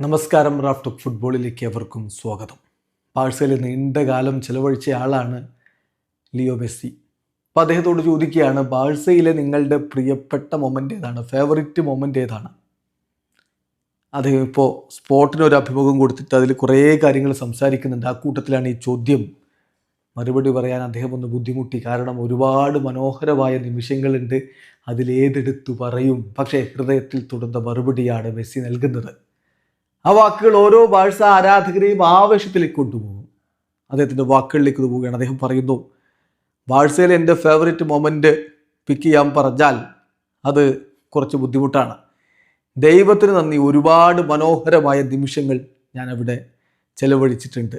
നമസ്കാരം റാഫ് റാഫ്റ്റോക്ക് ഫുട്ബോളിലേക്ക് എവർക്കും സ്വാഗതം. ബാഴ്സയിൽ നീണ്ടകാലം ചെലവഴിച്ച ആളാണ് ലിയോ മെസ്സി. അപ്പോൾ അദ്ദേഹത്തോട് ചോദിക്കുകയാണ് ബാഴ്സയിലെ നിങ്ങളുടെ പ്രിയപ്പെട്ട മൊമെന്റ് ഏതാണ്? ഫേവറിറ്റ് മൊമെന്റ് ഏതാണ്? അദ്ദേഹം ഇപ്പോൾ സ്പോർട്ടിന് ഒരു അഭിമുഖം കൊടുത്തിട്ട് അതിൽ കുറേ കാര്യങ്ങൾ സംസാരിക്കുന്നുണ്ട്. ആ കൂട്ടത്തിലാണ് ഈ ചോദ്യം മറുപടി പറയാൻ അദ്ദേഹം ഒന്ന് ബുദ്ധിമുട്ടി. കാരണം ഒരുപാട് മനോഹരമായ നിമിഷങ്ങളുണ്ട്. അതിലേതെടുത്തു പറയും. പക്ഷേ ഹൃദയത്തിൽ തുടർന്ന മറുപടിയാണ് മെസ്സി നൽകുന്നത്. ആ വാക്കുകൾ ഓരോ ബാഴ്സ ആരാധകരെയും ആവേശത്തിലേക്ക് കൊണ്ടുപോകും. അദ്ദേഹത്തിന്റെ വാക്കുകളിലേക്ക് പോവുകയാണ്. അദ്ദേഹം പറയുന്നു ബാഴ്സയിൽ എന്റെ ഫേവറേറ്റ് മൊമെന്റ് പിക്ക് ചെയ്യാൻ പറഞ്ഞാൽ അത് കുറച്ച് ബുദ്ധിമുട്ടാണ്. ദൈവത്തിന് നന്ദി. ഒരുപാട് മനോഹരമായ നിമിഷങ്ങൾ ഞാൻ അവിടെ ചെലവഴിച്ചിട്ടുണ്ട്.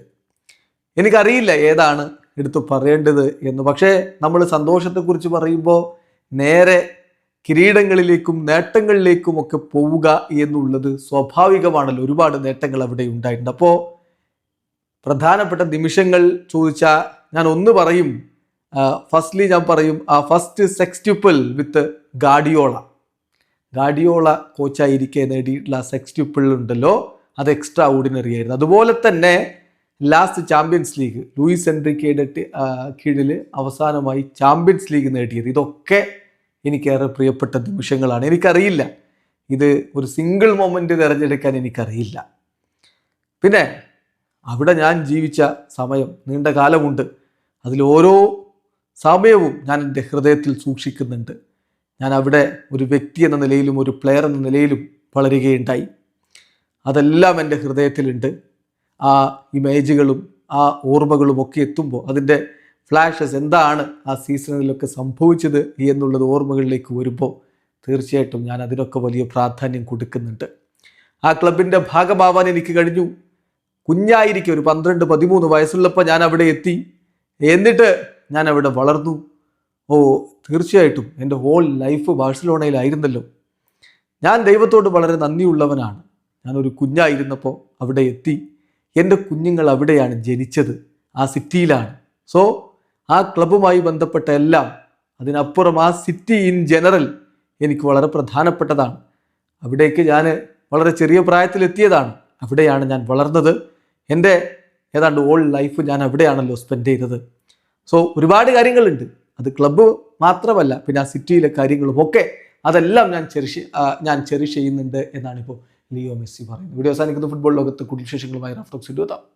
എനിക്കറിയില്ല ഏതാണ് എടുത്ത് പറയേണ്ടത് എന്ന്. പക്ഷേ നമ്മൾ സന്തോഷത്തെക്കുറിച്ച് പറയുമ്പോൾ നേരെ കിരീടങ്ങളിലേക്കും നേട്ടങ്ങളിലേക്കും ഒക്കെ പോവുക എന്നുള്ളത് സ്വാഭാവികമാണല്ലോ. ഒരുപാട് നേട്ടങ്ങൾ അവിടെ ഉണ്ടായിട്ടുണ്ട്. അപ്പോൾ പ്രധാനപ്പെട്ട നിമിഷങ്ങൾ ചോദിച്ചാൽ ഞാൻ ഒന്ന് പറയും. ഫസ്റ്റ്ലി ഞാൻ പറയും ആ ഫസ്റ്റ് സെക്സ്റ്റ്യുപ്പിൾ വിത്ത് ഗാഡിയോള ഗാഡിയോള കോച്ചായിരിക്കെ നേടിയിട്ടുള്ള സെക്സ്റ്റ്യുപ്പിൾ ഉണ്ടല്ലോ. അത് എക്സ്ട്രാ ഓർഡിനറി ആയിരുന്നു. അതുപോലെ തന്നെ ലാസ്റ്റ് ചാമ്പ്യൻസ് ലീഗ് ലൂയിസ് എൻട്രിക്കയുടെ കീഴിൽ അവസാനമായി ചാമ്പ്യൻസ് ലീഗ് നേടിയത്. ഇതൊക്കെ എനിക്കേറെ പ്രിയപ്പെട്ട നിമിഷങ്ങളാണ്. എനിക്കറിയില്ല. ഇത് ഒരു സിംഗിൾ മൊമെന്റ് തിരഞ്ഞെടുക്കാൻ എനിക്കറിയില്ല. പിന്നെ അവിടെ ഞാൻ ജീവിച്ച സമയം നീണ്ട കാലമുണ്ട്. അതിൽ ഓരോ സമയവും ഞാൻ എന്റെ ഹൃദയത്തിൽ സൂക്ഷിക്കുന്നുണ്ട്. ഞാൻ അവിടെ ഒരു വ്യക്തി എന്ന നിലയിലും ഒരു പ്ലെയർ എന്ന നിലയിലും വളരുകയുണ്ടായി. അതെല്ലാം എന്റെ ഹൃദയത്തിലുണ്ട്. ആ ഇമേജുകളും ആ ഓർമ്മകളും ഒക്കെ എത്തുമ്പോൾ അതിന്റെ ഫ്ലാഷസ് എന്താണ് ആ സീസണിലൊക്കെ സംഭവിച്ചത് എന്നുള്ളത് ഓർമ്മകളിലേക്ക് വരുമ്പോൾ തീർച്ചയായിട്ടും ഞാൻ അതിനൊക്കെ വലിയ പ്രാധാന്യം കൊടുക്കുന്നുണ്ട്. ആ ക്ലബിന്റെ ഭാഗമാവാൻ എനിക്ക് കഴിഞ്ഞു. കുഞ്ഞായിരിക്കും ഒരു പന്ത്രണ്ട് പതിമൂന്ന് വയസ്സുള്ളപ്പോൾ ഞാൻ അവിടെ എത്തി. എന്നിട്ട് ഞാൻ അവിടെ വളർന്നു. ഓ തീർച്ചയായിട്ടും എന്റെ ഹോൾ ലൈഫ് ബാഴ്സലോണയിലായിരുന്നല്ലോ. ഞാൻ ദൈവത്തോട് വളരെ നന്ദിയുള്ളവനാണ്. ഞാനൊരു കുഞ്ഞായിരുന്നപ്പോൾ അവിടെ എത്തി. എന്റെ കുഞ്ഞുങ്ങൾ അവിടെയാണ് ജനിച്ചത്. ആ സിറ്റിയിലാണ് സോ ആ ക്ലബുമായി ബന്ധപ്പെട്ട എല്ലാം അതിനപ്പുറം ആ സിറ്റി ഇൻ ജനറൽ എനിക്ക് വളരെ പ്രധാനപ്പെട്ടതാണ്. അവിടേക്ക് ഞാൻ വളരെ ചെറിയ പ്രായത്തിലെത്തിയതാണ്. അവിടെയാണ് ഞാൻ വളർന്നത്. എന്റെ ഏതാണ്ട് ഓൾ ലൈഫ് ഞാൻ അവിടെയാണല്ലോ സ്പെൻഡ് ചെയ്തത്. സോ ഒരുപാട് കാര്യങ്ങളുണ്ട്. അത് ക്ലബ്ബ് മാത്രമല്ല പിന്നെ ആ സിറ്റിയിലെ കാര്യങ്ങളും ഒക്കെ അതെല്ലാം ഞാൻ ചെറിഷ് ഞാൻ ചെറിഷ് ചെയ്യുന്നുണ്ട് എന്നാണ് ഇപ്പോൾ ലിയോ മെസ്സി പറയുന്നത്. വീഡിയോ അവസാനിക്കുന്ന. ഫുട്ബോൾ ലോകത്ത് കൂടുതൽ വിശേഷങ്ങളുമായി റഫ്റ്റോക്സ് എത്താം.